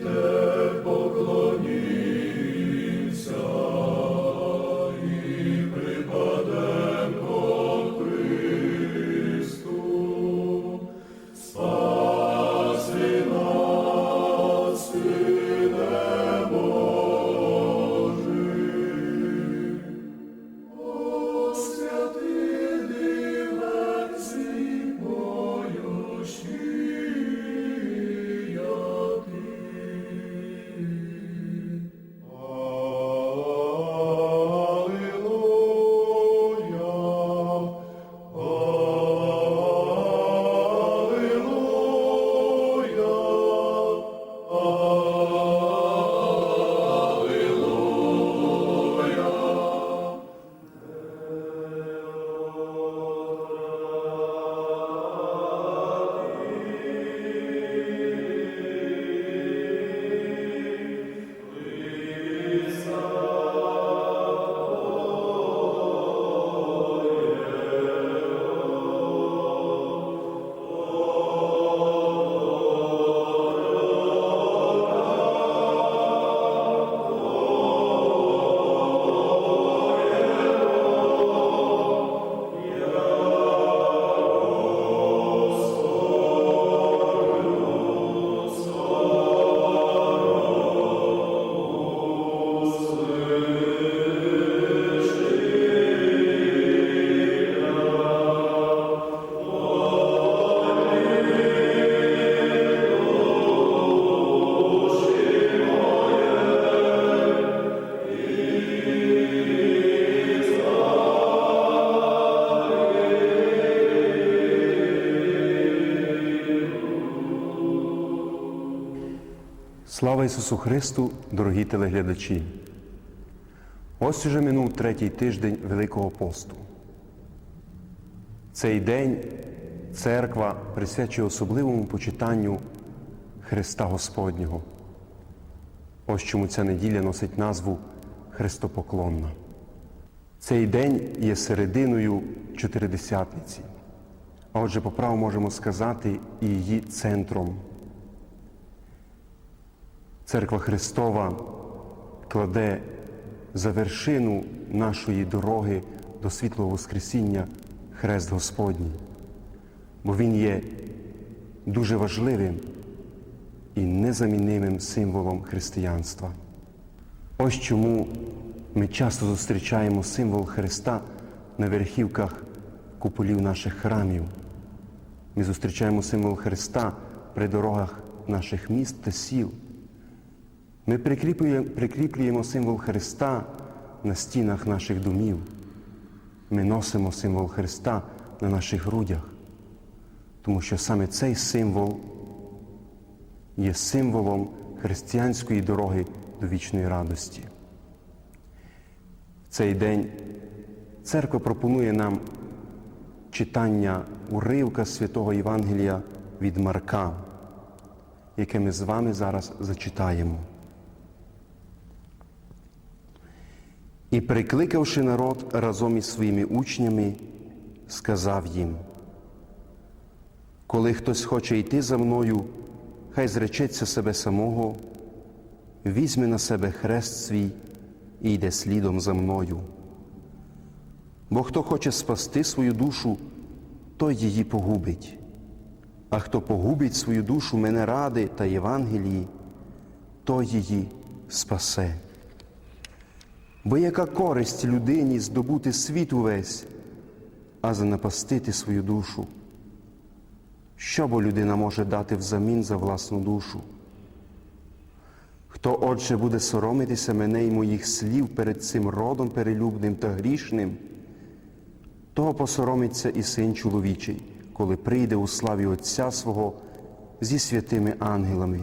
the Слава Ісусу Христу, дорогі телеглядачі! Ось уже минув третій тиждень Великого посту. Цей день церква присвячує особливому почитанню Христа Господнього. Ось чому ця неділя носить назву Христопоклонна. Цей день є серединою Чотиридесятниці, а отже, по праву можемо сказати, і її центром. Церква Христова кладе за вершину нашої дороги до світлого Воскресіння Хрест Господній, бо Він є дуже важливим і незамінним символом християнства. Ось чому ми часто зустрічаємо символ Христа на верхівках куполів наших храмів. Ми зустрічаємо символ Христа при дорогах наших міст та сіл. Ми прикріплюємо, символ Христа на стінах наших домів. Ми носимо символ Христа на наших грудях, тому що саме цей символ є символом християнської дороги до вічної радості. В цей день церква пропонує нам читання уривка святого Євангелія від Марка, яке ми з вами зараз зачитаємо. І, прикликавши народ разом із своїми учнями, сказав їм, коли хтось хоче йти за мною, хай зречеться себе самого, візьме на себе хрест свій і йде слідом за мною. Бо хто хоче спасти свою душу, той її погубить, а хто погубить свою душу мене ради та Євангелії, той її спасе. Бо яка користь людині здобути світ увесь, а занапастити свою душу? Що бо людина може дати взамін за власну душу? Хто, отже, буде соромитися мене і моїх слів перед цим родом перелюбним та грішним, того посоромиться і син чоловічий, коли прийде у славі Отця свого зі святими ангелами.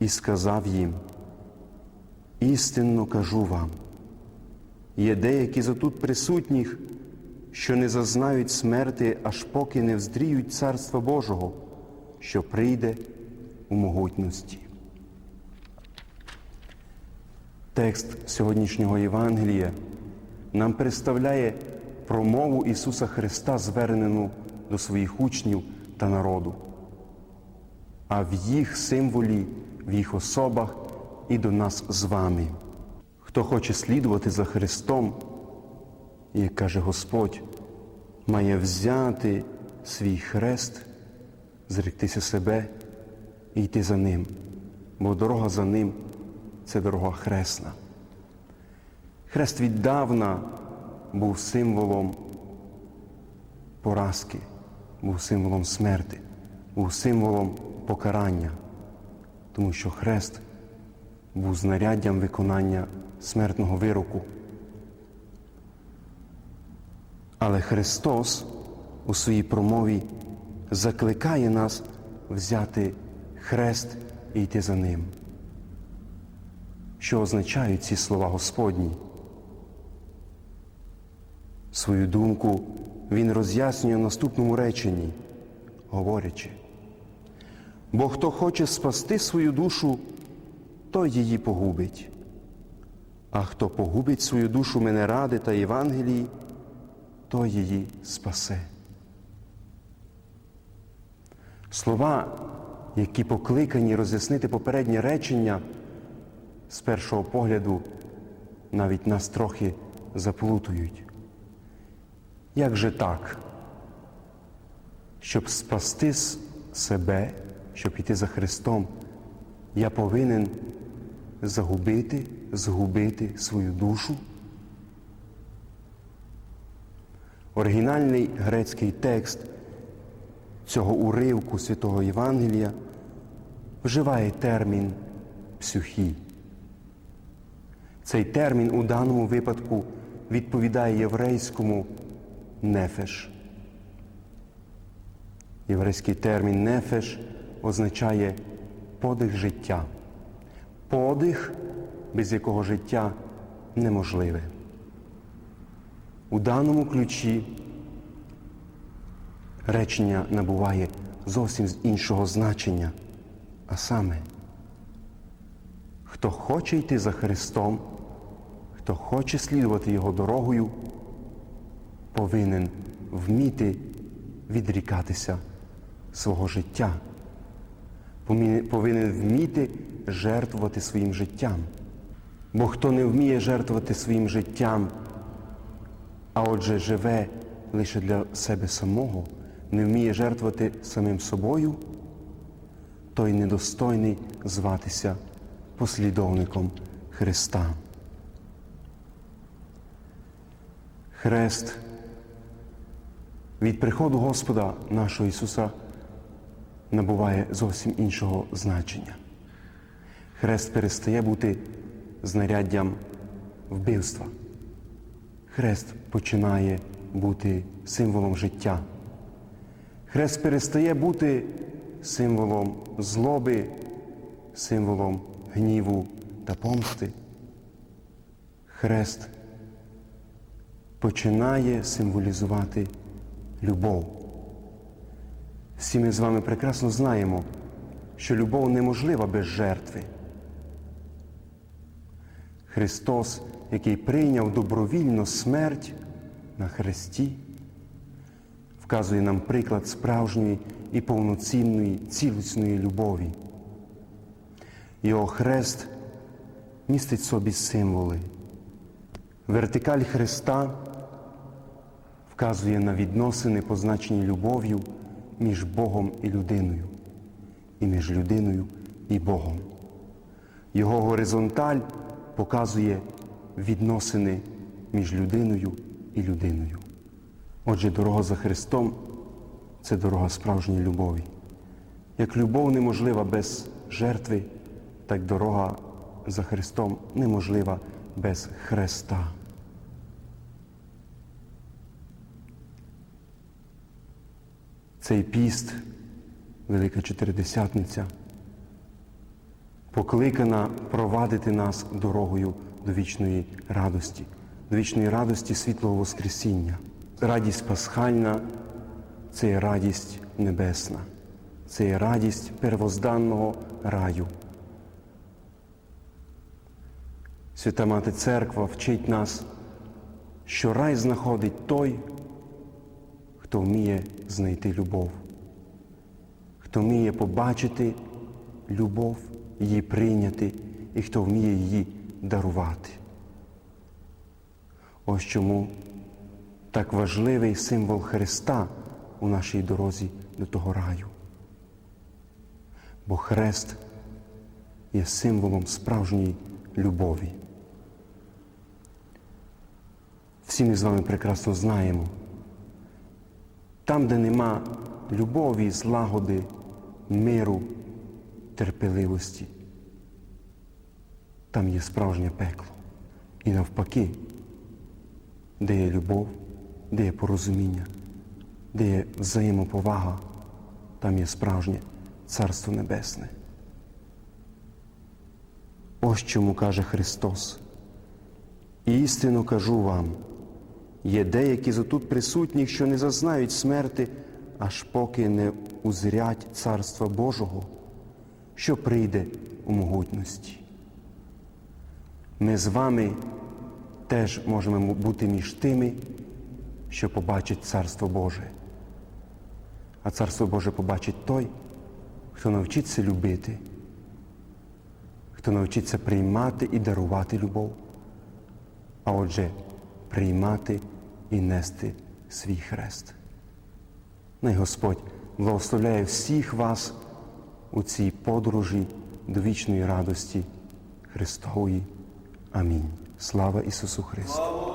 І сказав їм, Істинно кажу вам, є деякі за тут присутніх, що не зазнають смерти, аж поки не вздріють Царства Божого, що прийде у могутності. Текст сьогоднішнього Євангелія нам представляє промову Ісуса Христа, звернену до своїх учнів та народу. а в їх символі, в їх особах і до нас з вами. Хто хоче слідувати за Христом, як каже Господь, має взяти свій хрест, зректися себе і йти за ним, бо дорога за ним це дорога хресна. Хрест віддавна був символом поразки, був символом смерти, був символом покарання, тому що хрест був знаряддям виконання смертного вироку. Але Христос у своїй промові закликає нас взяти хрест і йти за ним. Що означають ці слова Господні? Свою думку він роз'яснює в наступному реченні, говорячи, бо хто хоче спасти свою душу, той її погубить. А хто погубить свою душу мене ради та Євангелії, той її спасе. Слова, які покликані роз'яснити попереднє речення, з першого погляду навіть нас трохи заплутують. Як же так? Щоб спасти себе, щоб іти за Христом, я повинен загубити, згубити свою душу? Оригінальний грецький текст цього уривку Святого Євангелія вживає термін псюхі. Цей термін у даному випадку відповідає єврейському нефеш. Єврейський термін нефеш означає подих життя, подих, без якого життя неможливе. У даному ключі речення набуває зовсім з іншого значення, а саме, хто хоче йти за Христом, хто хоче слідувати Його дорогою, повинен вміти відрікатися свого життя, повинен вміти жертвувати своїм життям. Бо хто не вміє жертвувати своїм життям, а отже живе лише для себе самого, не вміє жертвувати самим собою, той недостойний зватися послідовником Христа. Хрест від приходу Господа нашого Ісуса набуває зовсім іншого значення. Хрест перестає бути знаряддям вбивства. Хрест починає бути символом життя. Хрест перестає бути символом злоби, символом гніву та помсти. Хрест починає символізувати любов. Всі ми з вами прекрасно знаємо, що любов неможлива без жертви. Христос, який прийняв добровільно смерть на хресті, вказує нам приклад справжньої і повноцінної цілісної любові. Його хрест містить собі символи. Вертикаль Христа вказує на відносини, позначені любов'ю між Богом і людиною, і між людиною і Богом. Його горизонталь показує відносини між людиною і людиною. Отже, дорога за Христом це дорога справжньої любові. Як любов неможлива без жертви, так дорога за Христом неможлива без Христа. Цей піст, Велика Чотиридесятниця, покликана провадити нас дорогою до вічної радості, до вічної радості світлого Воскресіння. Радість пасхальна це є радість небесна, це є радість первозданного раю. Свята Мати Церква вчить нас, що рай знаходить той, хто вміє знайти любов, хто вміє побачити любов, її прийняти, і хто вміє її дарувати. Ось чому так важливий символ Христа у нашій дорозі до того раю. Бо хрест є символом справжньої любові. Всі ми з вами прекрасно знаємо, там, де нема любові, злагоди, миру, терпеливості, там є справжнє пекло. І навпаки, де є любов, де є порозуміння, де є взаємоповага, там є справжнє Царство Небесне. Ось чому каже Христос. Істинно кажу вам, є деякі з отут присутніх, що не зазнають смерти, аж поки не узрять Царства Божого, що прийде у могутності. Ми з вами теж можемо бути між тими, що побачить Царство Боже. А Царство Боже побачить той, хто навчиться любити, хто навчиться приймати і дарувати любов, а отже, приймати і нести свій хрест. Най Господь благословляє всіх вас у цій подорожі до вічної радості Христової. Амінь. Слава Ісусу Христу!